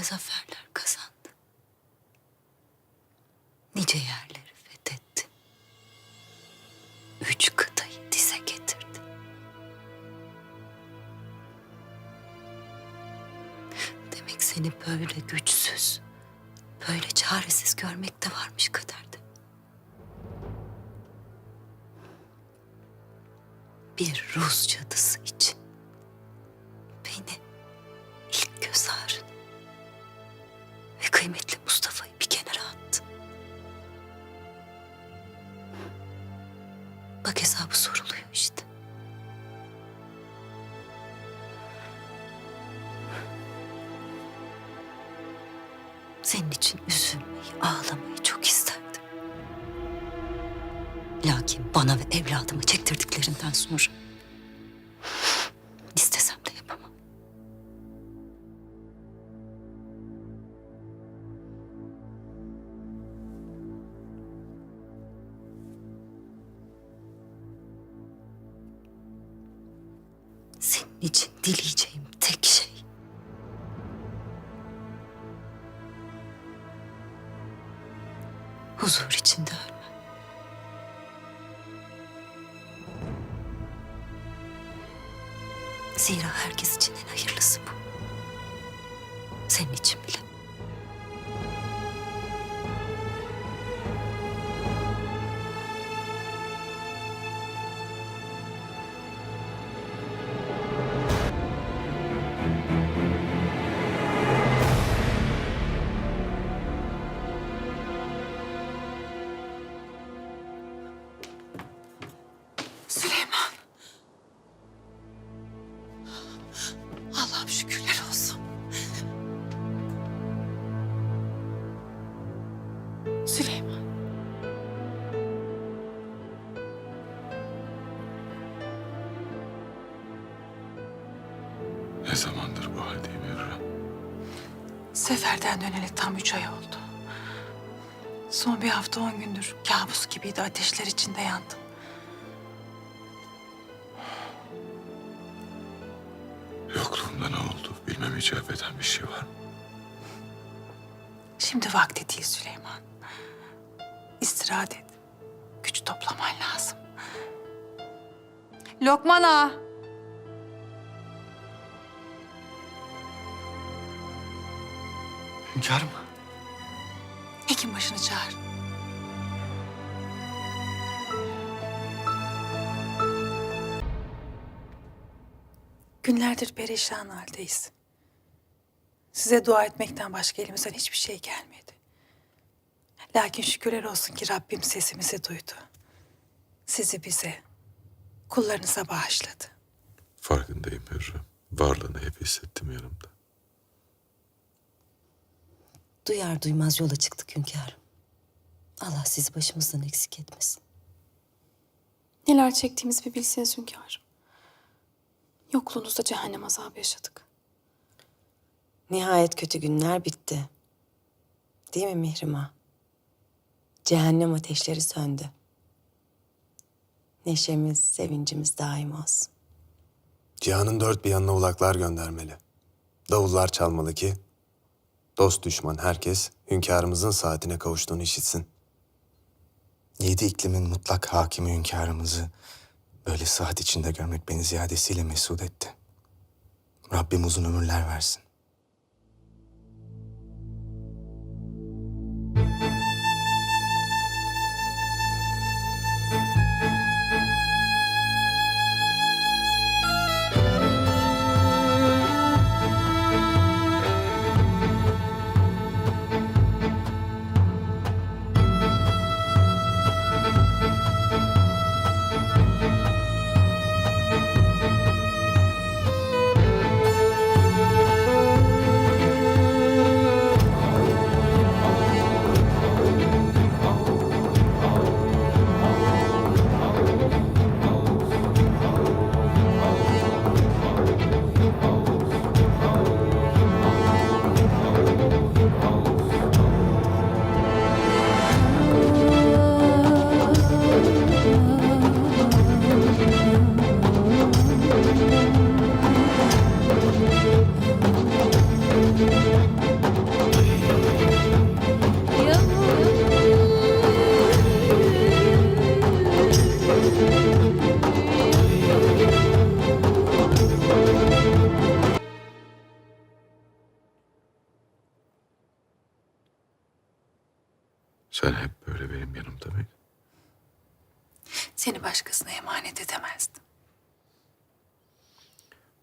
nice zaferler kazandı. Nice yerleri fethetti. Üç kıtayı dize getirdi. Demek seni böyle güçsüz, böyle çaresiz görmek de varmış kaderde. Bir Rus cadısı için için dileyeceğim tek şey? Huzur içinde Ne zamandır bu haldeyim Hürrem? Seferden döneli tam üç ay oldu. Son bir hafta on gündür kabus gibiydi ateşler içinde yandım. Yokluğumda ne oldu bilmem icap eden bir şey var mı? Şimdi vakti değil Süleyman. İstirahat et. Güç toplaman lazım. Lokman ağa. Hünkârım. Hekim başını çağır. Günlerdir perişan haldeyiz. Size dua etmekten başka elimizden hiçbir şey gelmedi. Lakin şükürler olsun ki Rabbim sesimizi duydu. Sizi bize, kullarınıza bağışladı. Farkındayım Hürrem. Varlığını hep hissettim yanımda. Duyar duymaz yola çıktık hünkârım. Allah sizi başımızdan eksik etmesin. Neler çektiğimizi bir bilseniz hünkârım. Yokluğunuzda cehennem azabı yaşadık. Nihayet kötü günler bitti. Değil mi Mihrimah? Cehennem ateşleri söndü. Neşemiz, sevincimiz daim olsun. Cihanın dört bir yanına ulaklar göndermeli. Davullar çalmalı ki dost düşman herkes hünkârımızın saatine kavuştuğunu işitsin. Yedi iklimin mutlak hakimi hünkârımızı böyle sıhhat içinde görmek beni ziyadesiyle mesut etti. Rabbim uzun ömürler versin.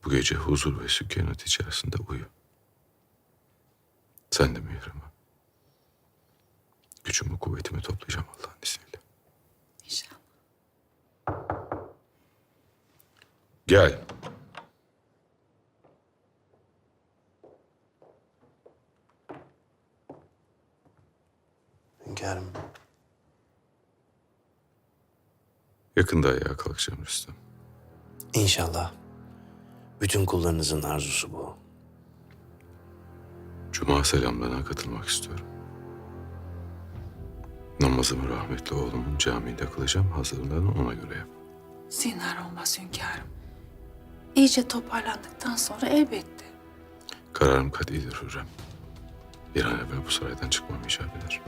Bu gece huzur ve sükunet içerisinde uyu. Sen de Mihrimah. Gücümü kuvvetimi toplayacağım Allah'ın izniyle. İnşallah. Gel. Hünkârım. Yakında ayağa kalkacağım Rüstem. İnşallah. Bütün kullarınızın arzusu bu. Cuma selamlarına katılmak istiyorum. Namazımı rahmetli oğlumun camiinde kılacağım. Hazırlığını ona göre yap. Zinhar olmaz hünkârım. İyice toparlandıktan sonra elbette. Kararım katidir Hürrem. Bir an evvel bu saraydan çıkmam icap eder.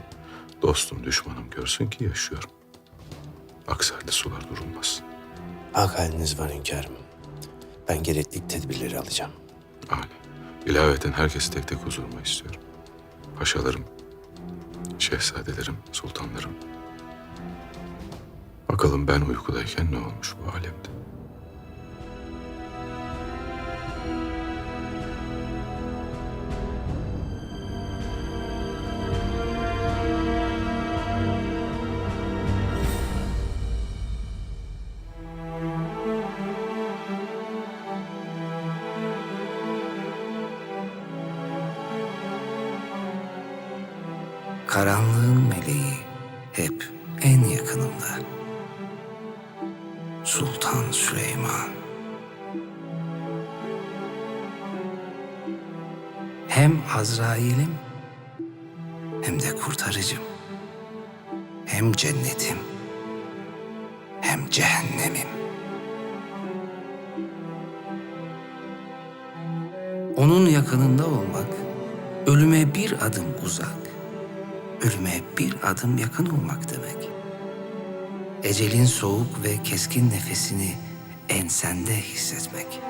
Dostum, düşmanım görsün ki yaşıyorum. Aksi halde sular durulmaz. Hak haliniz var hünkârım. Ben gerekli tedbirleri alacağım. Âli. İlaveten herkesi tek tek huzuruma istiyorum. Paşalarım, şehzadelerim, sultanlarım. Bakalım ben uykudayken ne olmuş bu alemde? Karanlığın meleği hep en yakınımda. Sultan Süleyman. Hem Azrail'im hem de kurtarıcım. Hem cennetim hem cehennemim. Onun yakınında olmak ölüme bir adım uzak ölüme bir adım yakın olmak demek. Ecelin soğuk ve keskin nefesini ensende hissetmek.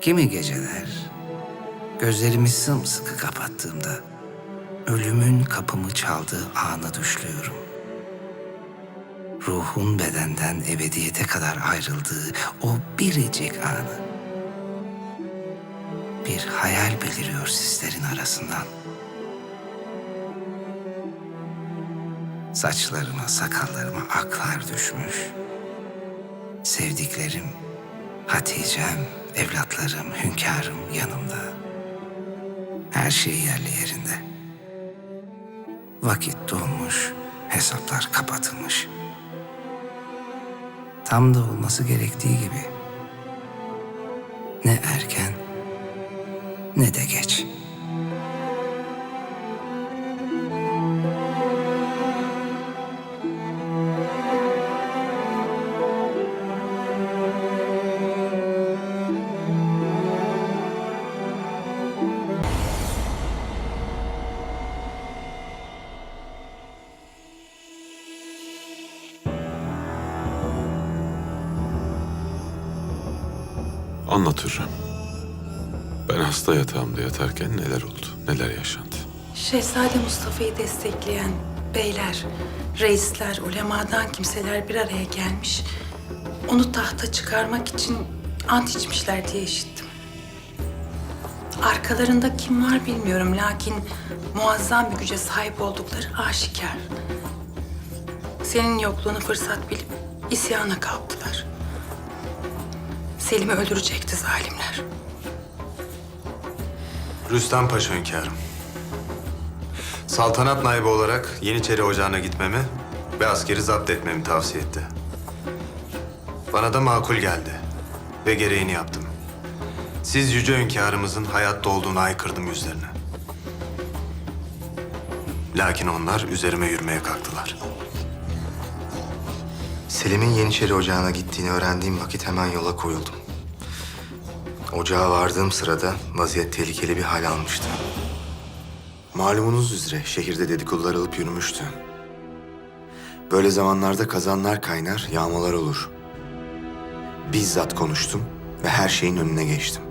Kimi geceler gözlerimi sımsıkı kapattığımda ölümün kapımı çaldığı anı düşlüyorum ruhun bedenden ebediyete kadar ayrıldığı o biricik anı. Bir hayal beliriyor sislerin arasından. Saçlarıma, sakallarıma aklar düşmüş. Sevdiklerim, Hatice'm, evlatlarım, hünkârım yanımda. Her şey yerli yerinde. Vakit dolmuş, hesaplar kapatılmış. Tam da olması gerektiği gibi. Ne erken ne de geç. Anlat Hürrem. Ben hasta yatağımda yatarken neler oldu, neler yaşandı? Şehzade Mustafa'yı destekleyen beyler, reisler, ulemadan kimseler bir araya gelmiş. Onu tahta çıkarmak için ant içmişler diye işittim. Arkalarında kim var bilmiyorum lakin muazzam bir güce sahip oldukları aşikar. Senin yokluğunu fırsat bilip isyana kalktılar. Selim'i öldürecekti zalimler. Rüstem Paşa hünkârım. Saltanat naibi olarak Yeniçeri Ocağı'na gitmemi ve askeri zapt etmemi tavsiye etti. Bana da makul geldi ve gereğini yaptım. Siz yüce hünkârımızın hayatta olduğunu aykırdım yüzlerine. Lakin onlar üzerime yürümeye kalktılar. Selim'in Yeniçeri Ocağı'na gittiğini öğrendiğim vakit hemen yola koyuldum. Ocağa vardığım sırada vaziyet tehlikeli bir hal almıştı. Malumunuz üzere şehirde dedikodular alıp yürümüştü. Böyle zamanlarda kazanlar kaynar, yağmalar olur. Bizzat konuştum ve her şeyin önüne geçtim.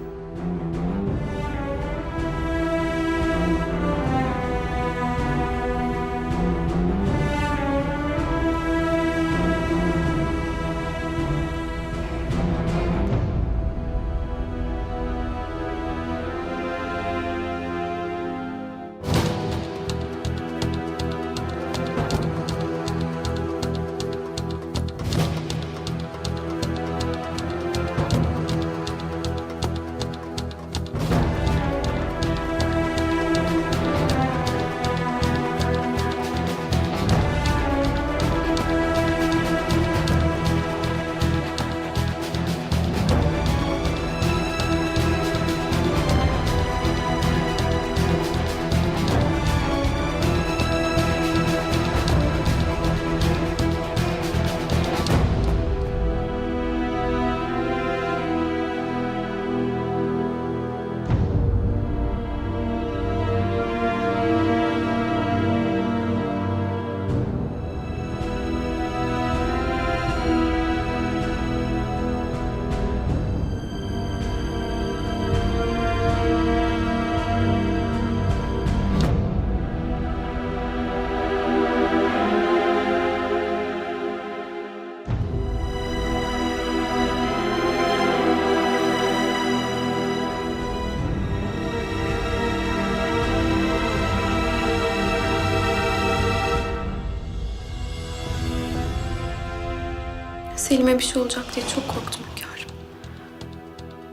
Selim'e bir şey olacak diye çok korktum hünkârım.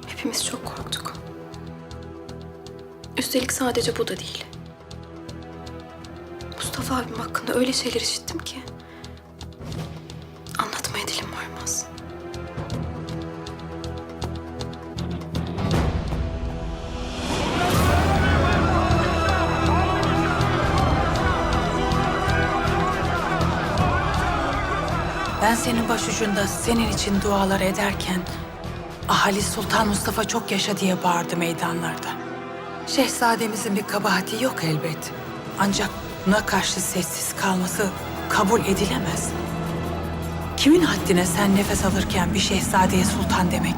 Hepimiz çok korktuk. Üstelik sadece bu da değil. Mustafa abim hakkında öyle şeyler işittim ki... başucunda senin için dualar ederken ahali Sultan Mustafa çok yaşa diye bağırdı meydanlarda. Şehzademizin bir kabahati yok elbet. Ancak buna karşı sessiz kalması kabul edilemez. Kimin haddine sen nefes alırken bir şehzadeye sultan demek?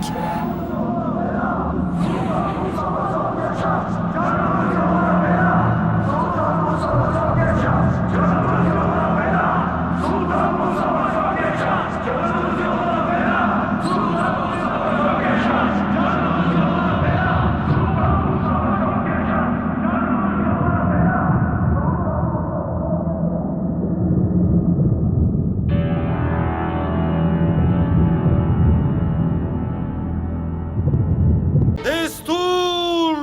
Destur!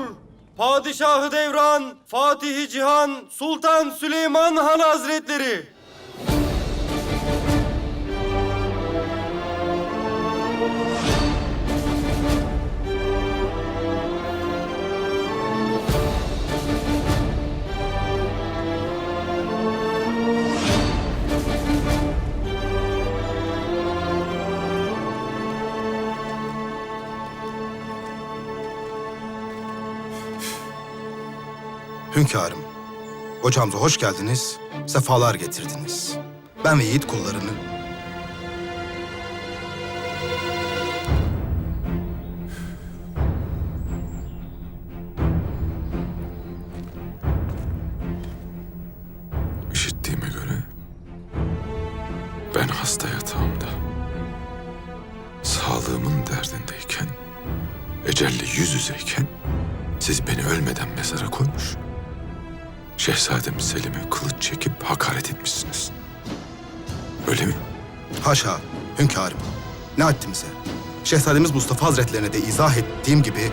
Padişahı Devran, Fatihi Cihan, Sultan Süleyman Han Hazretleri. Hünkârım, hocamıza hoş geldiniz, sefalar getirdiniz. Ben ve yiğit kullarını hünkârım. Ne haddimize? Şehzademiz Mustafa Hazretlerine de izah ettiğim gibi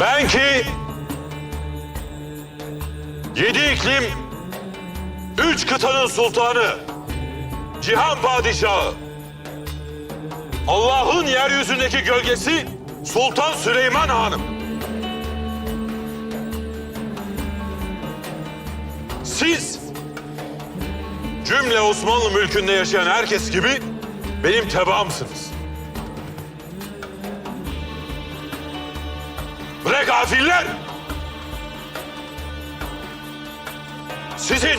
Ben ki yedi iklim, üç kıtanın sultanı, cihan padişahı, Allah'ın yeryüzündeki gölgesi Sultan Süleyman Hanım. Siz cümle Osmanlı mülkünde yaşayan herkes gibi benim tebaamsınız. Bre gafiller! Sizin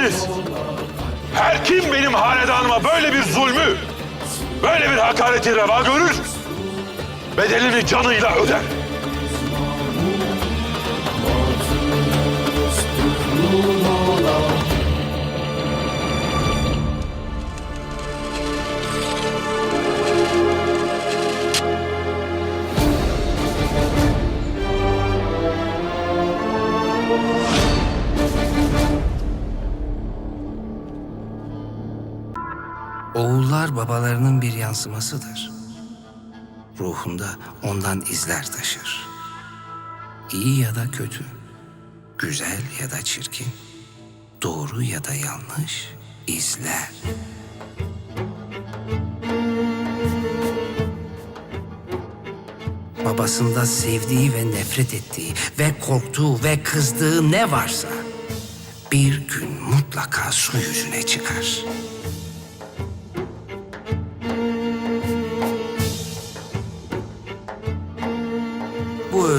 misiniz? Her kim benim hanedanıma böyle bir zulmü, böyle bir hakareti reva görür, bedelini canıyla öder. Oğullar babalarının bir yansımasıdır. Ruhunda ondan izler taşır. İyi ya da kötü, güzel ya da çirkin, doğru ya da yanlış izler. Babasında sevdiği ve nefret ettiği ve korktuğu ve kızdığı ne varsa bir gün mutlaka su yüzüne çıkar.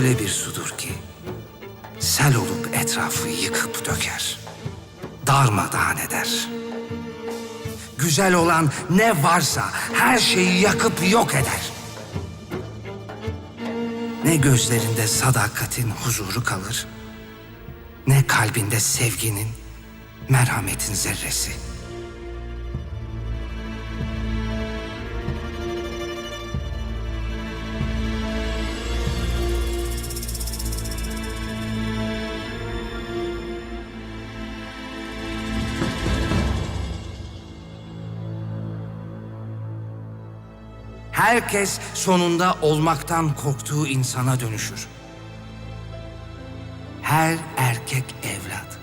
Öyle bir sudur ki sel olup etrafı yıkıp döker. Darmadağın eder. Güzel olan ne varsa her şeyi yakıp yok eder. Ne gözlerinde sadakatin huzuru kalır, ne kalbinde sevginin, merhametin zerresi. Herkes sonunda olmaktan korktuğu insana dönüşür. Her erkek evlat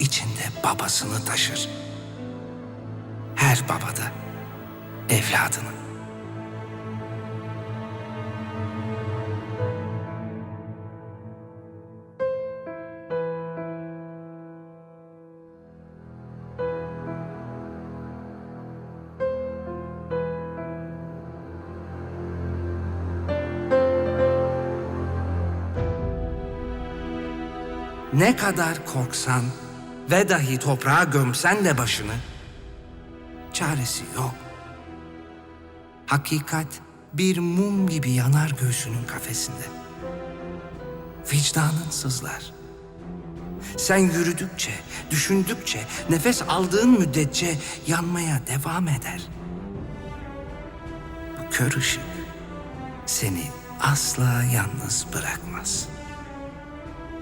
içinde babasını taşır. Her baba da evladını. Ne kadar korksan ve dahi toprağa gömsen de başını, çaresi yok. Hakikat bir mum gibi yanar göğsünün kafesinde. Vicdanın sızlar. Sen yürüdükçe, düşündükçe, nefes aldığın müddetçe yanmaya devam eder. Bu kör ışık seni asla yalnız bırakmaz.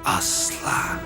Asla.